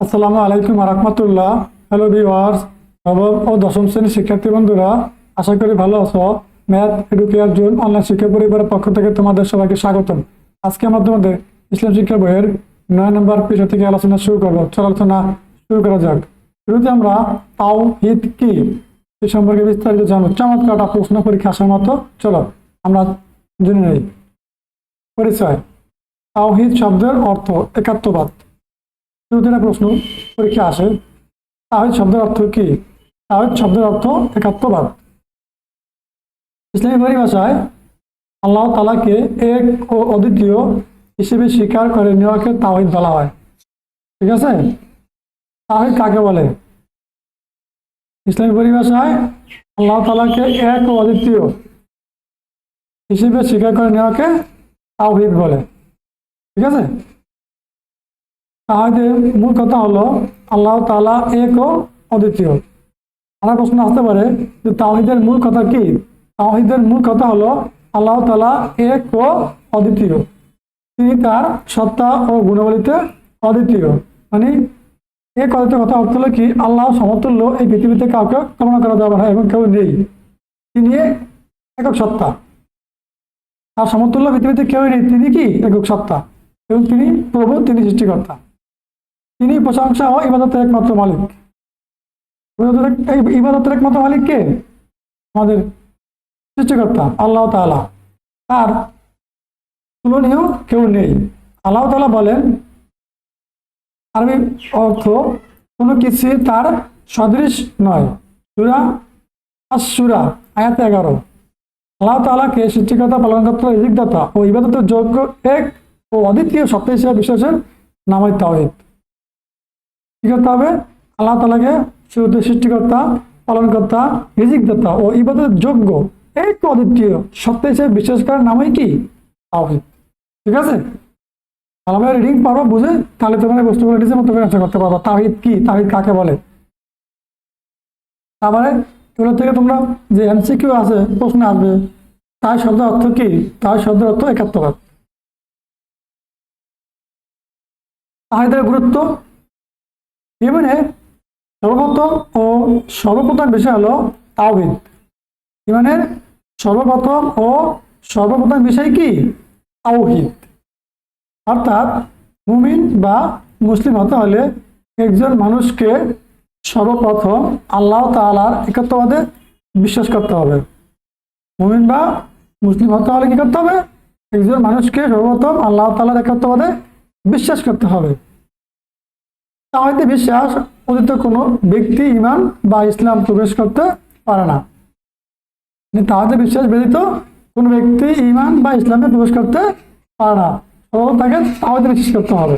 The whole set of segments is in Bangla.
আসসালামু আলাইকুম রহমতুল্লাহ। হ্যালো ভিওয়ার্স নবম ও দশম শ্রেণির শিক্ষার্থী বন্ধুরা, আশা করি ভালো আছো। ম্যাথ এডুকেয়ার জোন অনলাইন শিক্ষা পরিবারের পক্ষ থেকে তোমাদের সবাইকে স্বাগতম। আজকে আমরা তোমাদের ইসলাম শিক্ষা বইয়ের নয় নম্বর বিষয় থেকে আলোচনা শুরু করব। আলোচনা শুরু করা যাক। শুরুতে আমরা তাও হিত কি? সে সম্পর্কে বিস্তারিত জানব। চমৎকার একটা প্রশ্ন পরীক্ষা আসার মতো। চলো, আমরা জেনে নেই। পরিচয়। তাওহিদ শব্দের অর্থ একাত্মবাদ। একটা প্রশ্ন পরীক্ষা আসে। তাহিদ শব্দের অর্থ কি? তাহিদ শব্দের অর্থ একাত্মবাদ। ইসলামী পরিভাষায় আল্লাহ তালাকে এক ও অদ্বিতীয় হিসেবে স্বীকার করে নেওয়াকে তাহিদ বলা হয়। ঠিক আছে? তাহিদ কাকে বলে? ইসলামী পরিভাষায় আল্লাহ তালাকে এক ও অদ্বিতীয় হিসেবে স্বীকার করে নেওয়াকে তাওহিদ বলে। ঠিক আছে? তাহাদের মূল কথা হলো, আল্লাহ তালা এক ও অদ্বিতীয়। আমার প্রশ্ন আসতে পারে যে তাহিদের মূল কথা কি? তাহিদের মূল কথা হলো, আল্লাহ তালা এক ও অদ্বিতীয়। তিনি তার সত্তা ও গুণাবলীতে অদ্বিতীয়। মানে এক অদ্বিতীয় কথা অর্থ হলো কি? আল্লাহ সমতুল্য এই পৃথিবীতে কাউকে কল্পনা করা যাবে না, এবং কেউ নেই। তিনি একক সত্তা। তার সমতুল্য পৃথিবীতে কেউ নেই, তিনি কি? একক সত্তা। এবং তিনি প্রভু, তিনি সৃষ্টিকর্তা। তিনি প্রশংসা ও ইবাদতের একমাত্র মালিক। ইবাদতের- একমাত্র মালিক কে? আমাদের সৃষ্টিকর্তা, আল্লাহ তাআলা। তার তুলনীয় কেউ নেই। আল্লাহ তাআলা বলেন, আরবি অর্থ কোনো কিছু তার সদৃশ নয়। সুরা সুরা আয়াতে এগারো। আল্লাহ তাআলাকে সৃষ্টিকর্তা, পালনকর্তা, রিজিকদাতা ও ইবাদতের যোগ্য এক ও অদ্বিতীয় সত্তা হিসেবে বিশ্বাসের নামাই তাওহিদ। কি করতে হবে। আল্লাহ তালাকে শুরুতে সৃষ্টিকর্তা, পালনকর্তা, রিজিকদাতা ও ইবাদতের যোগ্য। এক অদ্বিতীয় সত্তা হিসেবে বিশ্বাস করার নামই কি? ঠিক আছে? ভালোভাবে রিডিং পারো বুঝে তাহলে তোমার এই বস্তুগুলো নিজের মতো করে করতে পারব। তাহিদ কি? তাহিদ কাকে বলে? তারপরে এগুলো থেকে তোমরা যে এমসিকিউ আছে, প্রশ্ন আসবে। তাই শব্দের অর্থ কি? তাই শব্দের অর্থ একাত্মবাদ তাহিদের গুরুত্ব ইমানে সর্বপ্রথম ও সর্বপ্রধান বিষয় হলো তাওহিদ। ইমানের সর্বপ্রথম ও সর্বপ্রধান বিষয় কি? তাওহিদ। অর্থাৎ মুমিন বা মুসলিম হতে হলে একজন মানুষকে সর্বপ্রথম আল্লাহ তাআলার একত্ববাদে বিশ্বাস করতে হবে। মুমিন বা মুসলিম হতে হলে কি করতে হবে? একজন মানুষকে সর্বপ্রথম আল্লাহ তালার একত্ববাদে বিশ্বাস করতে হবে। তাওহিদে বিশ্বাস অতীত কোনো ব্যক্তি ইমান বা ইসলাম প্রবেশ করতে পারে না। তাওহিদে বিশ্বাস ব্যতীত কোনো ব্যক্তি ইমান বা ইসলামে প্রবেশ করতে পারে না। সর্বপ্রথম তাকে তাওহিদে বিশ্বাস করতে হবে।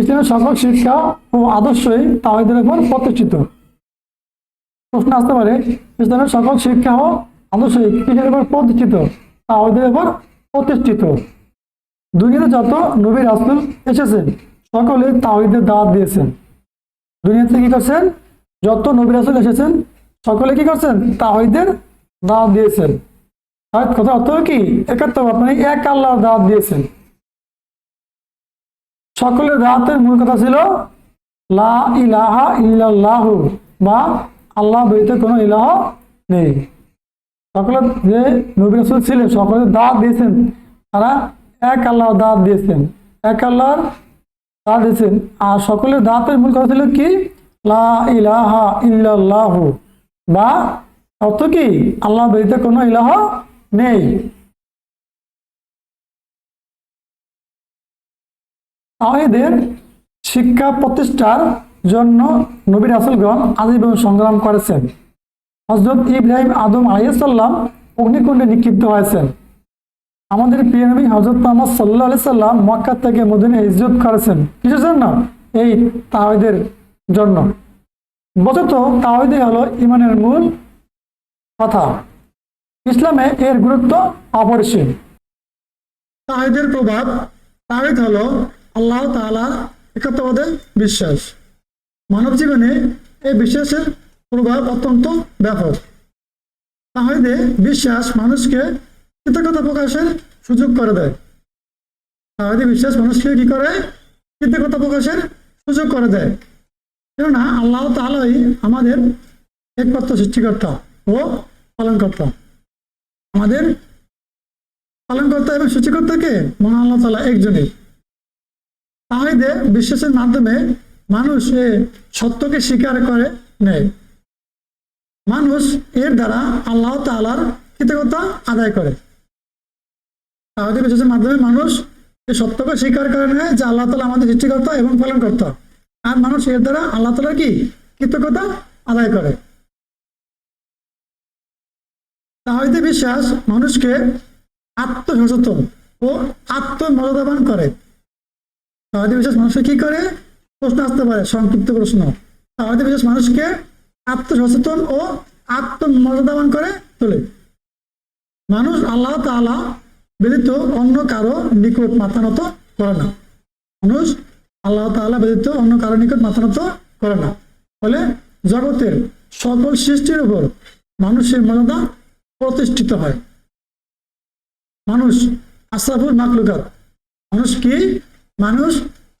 ইসলামের সকল শিক্ষা ও আদর্শই তাওহিদের উপর প্রতিষ্ঠিত। প্রশ্ন আসতে পারে, ইসলামের সকল শিক্ষা ও আদর্শই কিসের উপর প্রতিষ্ঠিত? তাওহিদের উপর প্রতিষ্ঠিত। দুনিয়াতে যত নবী রাসুল এসেছেন সকলে তাওহিদের দাওয়াত দিয়েছেন। দুনিয়াতে কি করছেন? যত নবী রাসুল এসেছেন, সকলে কি করছেন? তাওহিদের দাওয়াত দিয়েছেন। কথা অর্থ কি? একাত্তর মানে এক আল্লাহর দাওয়াত দিয়েছেন। সকলের দাওয়াতের মূল কথা ছিল, লা ইলাহা ইল্লাল্লাহু বা আল্লাহ ব্যতীত কোনো ইলাহ নেই। সকলের যে নবী রাসূল ছিলেন, সকলের দাওয়াত দিয়েছেন, তারা এক আল্লাহর দাওয়াত দিয়েছেন। এক আল্লাহর দাওয়াত দিয়েছেন। আর সকলের দাওয়াতের মূল কথা ছিল কি? বা অর্থ কি? আল্লাহ কোনো ইলাহ নেই। শিক্ষা প্রতিষ্ঠার জন্য নবী রাসুলগণ আজীবন সংগ্রাম করেছেন। হজরত ইব্রাহিম আদম আলাইসাল্লাম অগ্নিকুণ্ডে নিক্ষিপ্ত হয়েছেন। আমাদের প্রিয় নবী হজরত মোহাম্মদ সাল্লাহ আলি সাল্লাম মক্কা থেকে মদিনে ইজ্জত করেছেন। কিসের জন্য? এই তাওহীদের জন্য। বচত তাওহীদে হলো ইমানের মূল কথা। ইসলামে এর গুরুত্ব অপরিসীম। তাহিদের প্রভাব তাহিদ হলো আল্লাহ তাআলা একত্ববাদে বিশ্বাস। মানব জীবনে এই বিশ্বাসের প্রভাব অত্যন্ত ব্যাপক। তাহিদে বিশ্বাস মানুষকে কৃতজ্ঞতা প্রকাশের সুযোগ করে দেয়। তাহিদে বিশ্বাস মানুষকে কি করে? কৃতজ্ঞতা প্রকাশের সুযোগ করে দেয়। কেননা আল্লাহ তালাই আমাদের একমাত্র সৃষ্টিকর্তা ও পালনকর্তা। আমাদের পালনকর্তা এবং সৃষ্টিকর্তাকে মহান আল্লাহ তালা একজনই। তাহলে বিশ্বাসের মাধ্যমে মানুষ এ সত্যকে স্বীকার করে নেয়। মানুষ এর দ্বারা আল্লাহ তালার কৃতজ্ঞতা আদায় করে। তাহিদে বিশ্বাসের মাধ্যমে মানুষ এই সত্যকে স্বীকার করে নেয় যে আল্লাহ তালা আমাদের সৃষ্টিকর্তা এবং পালনকর্তা। আর মানুষ এর দ্বারা আল্লাহ তালার কি? কৃতজ্ঞতা আদায় করে। তাহিদে বিশ্বাস মানুষকে আত্মসচেতন ও আত্মমর্যাদাবান করে। তাহিদে বিশ্বাস মানুষকে কি করে? প্রশ্ন আসতে পারে, সংক্ষিপ্ত প্রশ্ন। তাহিদে বিশ্বাস মানুষকে আত্মসচেতন ও আত্মমর্যাদাবান করে তোলে। মানুষ আল্লাহ তাআলা ব্যতীত অন্য কারও নিকট মাথা নত করে না। মানুষ আল্লাহ তাআলা ব্যতীত অন্য কারও নিকট মাথা নত করে না। ফলে জগতের সকল সৃষ্টির উপর মানুষের মর্যাদা প্রতিষ্ঠিত হয়। মানুষ আশরাফুল মাকলুকাত মানুষ কি? মানুষ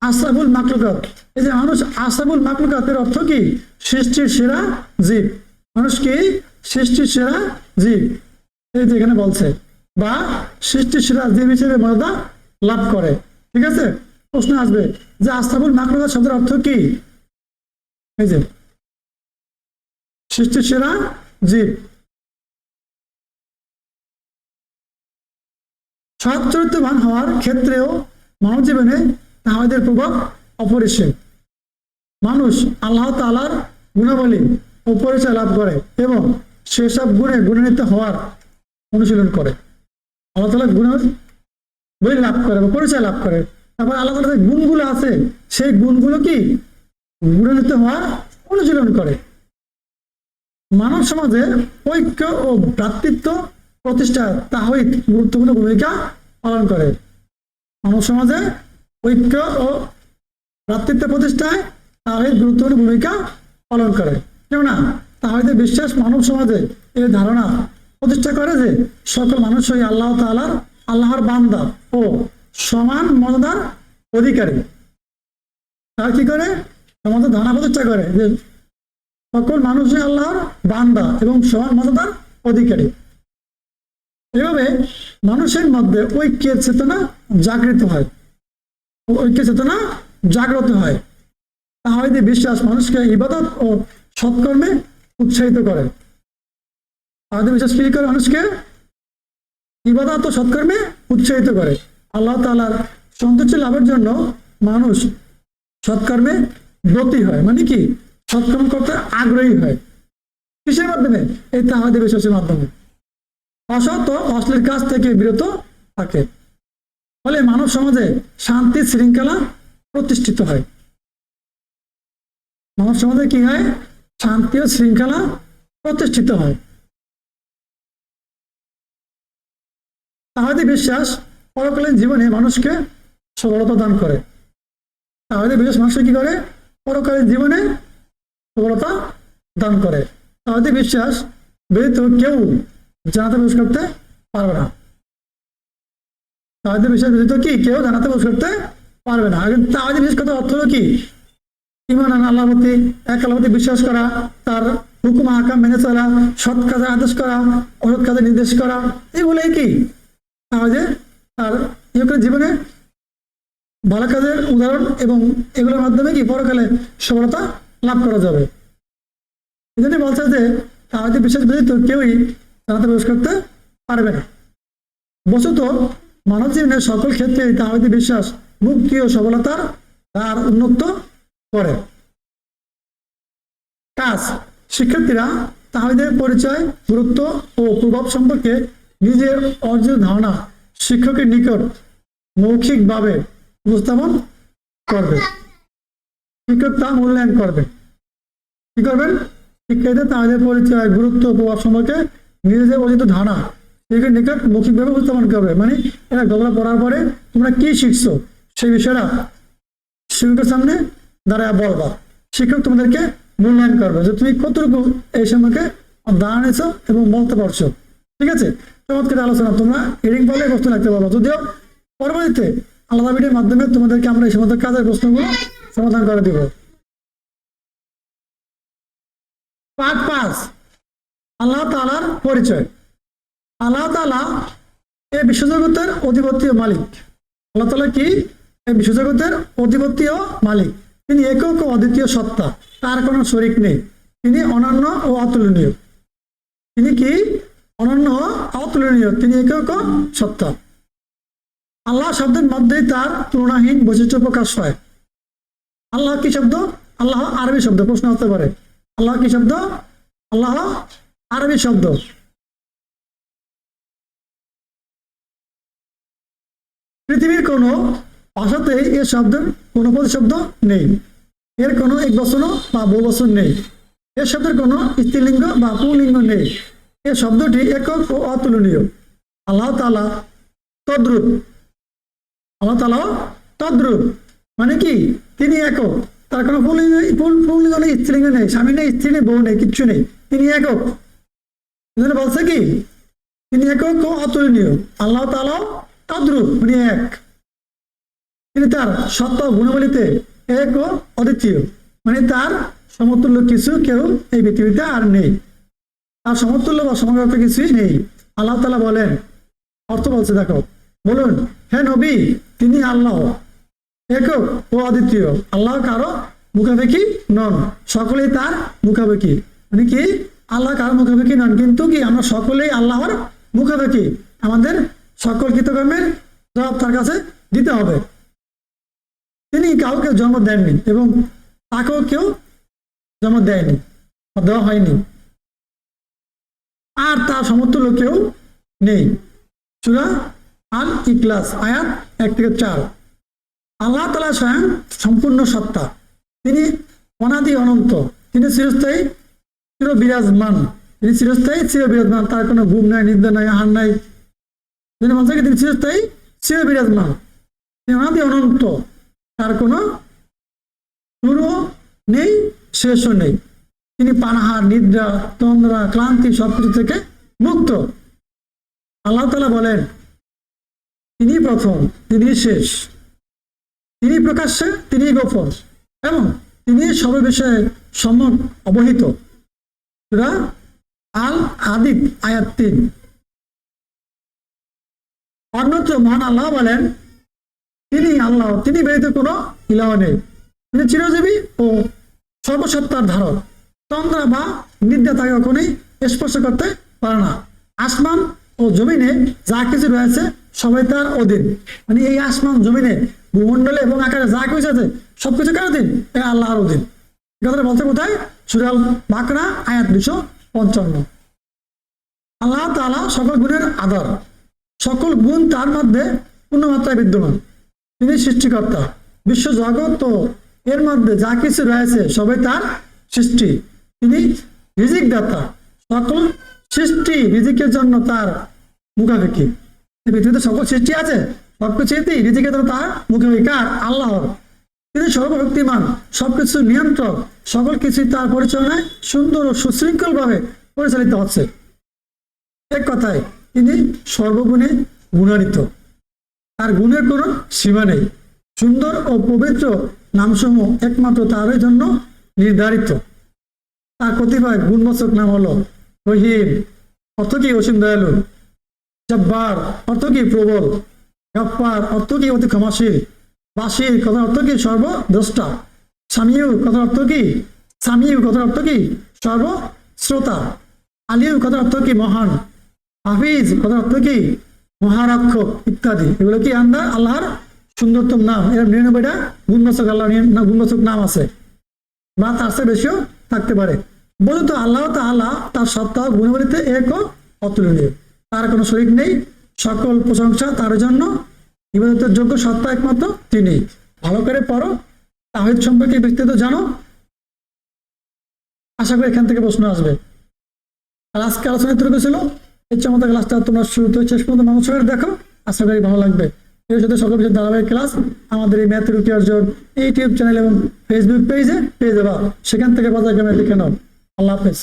আশরাফুল মাকলুকাত এই যে মানুষ আশরাফুল মাকলুকাতের অর্থ কি? সৃষ্টির সেরা জীব। মানুষ কি? সৃষ্টির সেরা জীব। এই যে এখানে বলছে বা সৃষ্টির সেরা জীব হিসেবে মর্যাদা লাভ করে। ঠিক আছে? প্রশ্ন আসবে যে আশরাফুল মাকলুকাত শব্দের অর্থ কি? এই যে সৃষ্টির সেরা জীব। সৎ চরিত্রবান হওয়ার ক্ষেত্রেও মানব জীবনে তাহাদের প্রভাব অপরিসীম। মানুষ আল্লাহ তালার গুণাবলী ও পরিচয় লাভ করে এবং সেসব গুণে গুণান্বিত হওয়ার অনুশীলন করে। আল্লাহ তালা গুণাবলী লাভ করে বা পরিচয় লাভ করে। তারপর আল্লাহ তালা যে গুণগুলো আছে, সেই গুণগুলো কি? গুণান্বিত হওয়ার অনুশীলন করে। মানব সমাজে ঐক্য ও ভ্রাতৃত্ব প্রতিষ্ঠা তাহিদ গুরুত্বপূর্ণ ভূমিকা পালন করে। মানব সমাজে ঐক্য ও ভ্রাতৃত্ব প্রতিষ্ঠায় তাহিদ গুরুত্বপূর্ণ ভূমিকা পালন করে। কেননা তাহিদের বিশ্বাস মানব সমাজে এই ধারণা প্রতিষ্ঠা করে যে সকল মানুষই আল্লাহ তাআলার আল্লাহর বান্দা ও সমান মর্যাদার অধিকারী। তারা কি করে? সমাজে ধারণা প্রতিষ্ঠা করে যে সকল মানুষই আল্লাহর বান্দা এবং সমান মর্যাদার অধিকারী। এভাবে মানুষের মধ্যে ঐক্যের চেতনা জাগৃত হয়। ঐক্যের চেতনা জাগ্রত হয়। তাহলে বিশ্বাস মানুষকে ইবাদত ও সৎকর্মে উৎসাহিত করে। আমাদের বিশ্বাস করে মানুষকে ইবাদত সৎকর্মে উৎসাহিত করে। আল্লাহ তালার সন্তুষ্টি লাভের জন্য মানুষ সৎকর্মে ব্রতী হয়। মানে কি? সৎকর্ম করতে আগ্রহী হয়। কিসের মাধ্যমে? এই তাহাদের বিশ্বাসের মাধ্যমে। অসৎ ও অশ্লীল কাজ থেকে বিরত থাকে। ফলে মানব সমাজে শান্তি শৃঙ্খলা প্রতিষ্ঠিত হয়। মানব সমাজে কি হয়? শান্তি ও শৃঙ্খলা প্রতিষ্ঠিত হয়। তাহাদের বিশ্বাস পরকালীন জীবনে মানুষকে সফলতা দান করে। তাহাদের বিশ্বাস মানুষকে কি করে? পরকালীন জীবনে সফলতা দান করে। তাহাদের বিশ্বাস ব্যতীত কেউ জানাতে প্রবেশ করতে পারবে না। তাহাদের বিশ্বাস ব্যতীত কি? কেউ জানাতে প্রবেশ করতে পারবে না। তাহাদের বিশেষ কথা অর্থ কি? ইমান আনা এক আল্লাহর প্রতি বিশ্বাস করা, তার হুকুম হাকাম মেনে চলা, সৎ কাজে আদেশ করা, অসৎ কাজে নির্দেশ করা, এগুলোই কি? তাহলে তার ইহকাল জীবনে ভালো কাজের উদাহরণ এবং এগুলোর মাধ্যমে কি পরকালে সফলতা লাভ করা যাবে? এই জন্য বলছে যে তাহলে বিশ্বাস ব্যতীত কেউই জানাতে প্রবেশ করতে পারবে না। বস্তুত মানব জীবনের সকল ক্ষেত্রে তাহাদের বিশ্বাস মুক্তি ও সফলতার দ্বার উন্নত করে। কাজ শিক্ষার্থীরা তাহাদের পরিচয়, গুরুত্ব ও প্রভাব সম্পর্কে নিজের অর্জিত ধারণা শিক্ষকের নিকট মৌখিকভাবে উপস্থাপন করবে। শিক্ষক তা মূল্যায়ন করবে। কি করবেন? শিক্ষার্থীরা তাদের পরিচয়, গুরুত্ব প্রভাব সম্পর্কে নিজেদের অর্জিত ধারণা শিক্ষকের নিকট মৌখিকভাবে উপস্থাপন করবে। মানে এরা গল্প পড়ার পরে তোমরা কি শিখছো সেই বিষয়টা শিক্ষকের সামনে দাঁড়ায় বলবা। শিক্ষক তোমাদেরকে মূল্যায়ন করবে যে তুমি কতটুকু এই সম্পর্কে দাঁড়ানেছো এবং বলতে পারছ। ঠিক আছে? চমৎকার আলোচনা। তোমরা হেডিং বলে প্রশ্ন রাখতে পারব। যদিও পরবর্তীতে আলাদা ভিডিওর মাধ্যমে তোমাদেরকে আমরা এই সমস্ত কাজের প্রশ্নগুলো সমাধান করে দিব। পাঁচ পাঁচ। আল্লাহ তালার পরিচয়। আল্লাহ তালা বিশ্বজগতের মালিক। আল্লাহ তালা কি? এই বিশ্বজগতের মালিক। তিনি একক ও অদ্বিতীয় সত্তা। তার কোনো শরিক নেই। তিনি অনন্য ও অতুলনীয়। তিনি কি? অনন্য অতুলনীয়। তিনি একক সত্তা। আল্লাহ শব্দের মধ্যেই তার তুলনাহীন বৈশিষ্ট্য প্রকাশ হয়। আল্লাহ কি শব্দ? আল্লাহ আরবি শব্দ, প্রশ্ন হতে পারে। আল্লাহ কি শব্দ? আল্লাহ আরবি শব্দ। পৃথিবীর কোনো ভাষাতে এ শব্দের কোনো প্রতিশব্দ নেই। এর কোনো এক বচন বা বহু বচন নেই। এ শব্দের কোনো স্ত্রীলিঙ্গ বা পুলিঙ্গ নেই। এ শব্দটি একক ও অতুলনীয়। আল্লাহ তালা তদ্রুপ। আল্লাহ তালা তদ্রুপ। মানে কি? তিনি একক। তার কোনো পুল পুলিঙ্গ নেই স্বামী নেই, স্ত্রী নেই, বউ নেই, কিচ্ছু নেই। তিনি একক। বলছে কি? তিনি একক ও অতুলনীয়। আল্লাহ তালা তদ্রুপ উনি এক। তিনি তার সত্তা ও গুণাবলীতে এক ও অদ্বিতীয়। মানে তার সমতুল্য কিছু কেউ এই পৃথিবীতে আর নেই। তার সমতুল্য বা সমগ্র কিছুই নেই। আল্লাহ তালা বলেন, অর্থ বলছে, দেখো, বলুন হ্যাঁ নবী, তিনি আল্লাহ, একক ও অদ্বিতীয়। আল্লাহ কারও মুখাপেক্ষি নন, সকলেই তার মুখাপেক্ষি। মানে কি, আল্লাহ কারও মুখাপেক্ষি নন, কিন্তু কি আমরা সকলেই আল্লাহর মুখাপেক্ষি? আমাদের সকল কৃতকর্মের জবাব তার কাছে দিতে হবে। তিনি কাউকে জন্ম দেননি এবং তাকেও কেউ জন্ম দেয়নি দেওয়া হয়নি। আর তার সমতুল্য কেউ নেই। চূড়া আর ইকলাস আয়াত এক থেকে চার। আল্লাহ তালা স্বয়ং সম্পূর্ণ সত্তা। তিনি অনাদি অনন্ত। তিনি চিরস্থায়ী চির বিরাজমান তিনি চিরস্থায়ী চির বিরাজমান তার কোনো ঘুম নাই নিদ্রা নাই, আহার নাই। তিনি বলছে কি, তিনি চিরস্থায়ী চির বিরাজমান তিনি অনাদি অনন্ত। তার কোনো শুরুও নেই, শেষও নেই। তিনি পানাহার, নিদ্রা, তন্দ্রা, ক্লান্তি সবকিছু থেকে মুক্ত। আল্লাহ তালা বলেন, তিনি প্রথম, তিনি শেষ। তিনি প্রকাশ্যে, তিনি গোপন এবং তিনি সব বিষয়ে সম্যক অবহিত। আল আদিব আয়াত তিন। অন্যত্র মহান আল্লাহ বলেন, তিনি আল্লাহ, তিনি ব্যতীত কোনো ইলাহ নেই। তিনি চিরজীবী ও সর্বসত্তার ধারক। তন্দ্রা বা নিদ্রা তাকে কখনোই স্পর্শ করতে পারে না। আসমান ও জমিনে যা কিছু রয়েছে, সবাই তার অধীন। মানে এই আসমান, জমিনে, ভূমণ্ডলে এবং আকারে যা কিছু আছে, সবকিছু কার অধীন? এ আল্লাহর অধীন। কথাটা বলতে কোথায়? সুরাল বাঁকড়া আয়াত দুশো পঞ্চান্ন। আল্লাহ তাআলা সকল গুণের আধার। সকল গুণ তার মধ্যে পূর্ণমাত্রায় বিদ্যমান। তিনি সৃষ্টিকর্তা। বিশ্ব জগৎ তো এর মধ্যে যা কিছু রয়েছে, সবাই তার সৃষ্টি। তিনি রিজিক দাতা। সকল সৃষ্টি রিজিকের জন্য তার মুখাপেক্ষি। পৃথিবীতে সকল সৃষ্টি আছে সবকিছুতেই রিজিকের জন্য তার মুখাপেক্ষি। কার? আল্লাহর। তিনি সর্বশক্তিমান, সবকিছু নিয়ন্ত্রক, সকল কিছুই তার পরিচালনায় সুন্দর ও সুশৃঙ্খল ভাবে পরিচালিত হচ্ছে। এক কথায়, তিনি সর্বগুণে গুণান্বিত। তার গুণের কোনো সীমা নেই। সুন্দর ও পবিত্র নামসমূহ একমাত্র তারই জন্য নির্ধারিত। তার কতিপয় গুণবাচক নাম হলো রহিম, অর্থ কি অসীম দয়ালু? জব্বার, অর্থ কি প্রবল? গপ্পার অর্থ কি অতি ক্ষমাশীল? বাসির কথার অর্থ কি সর্বদ্রষ্টা? সামিউ কথার অর্থ কি? স্বামীও কথার অর্থ কি সর্বশ্রোতা? আলিউ কথার অর্থ কি মহান? হাফিজ কথার অর্থ কি মহারক্ষক ইত্যাদি। এগুলো কি আন্দার? আল্লাহর সুন্দরতম নাম। এর নিরানব্বইটা গুণবাচক আল্লাহ গুণবাচক নাম আছে। বা তার চেয়ে বেশিও থাকতে পারে। বলুন তো আল্লাহ আল্লাহ তার সত্তা ও গুণাবলীতে এক ও অতুলনীয়। তার কোনো শরীর নেই, সকল প্রশংসা তার জন্য, ইবাদতের যোগ্য সত্তা একমাত্র তিনি। ভালো করে পড়ো তাহিদ সম্পর্কে বিস্তৃত জানো। আশা করি এখান থেকে প্রশ্ন আসবে। আজকে আলোচনা এতটুকু ছিল। এই চমৎকার ক্লাসটা তোমরা শুরু থেকে শেষ পর্যন্ত মানুষ করে দেখো। আশা করি ভালো লাগবে। এর সাথে সকল বিষয়ের ধারাবাহিক ক্লাস আমাদের এই ম্যাথ রুটি অর্জন ইউটিউব চ্যানেল এবং ফেসবুক পেজে পেয়ে যাবা। সেখান থেকে বাজার গ্রামে দেখে নাও। আল্লাহ হাফেজ।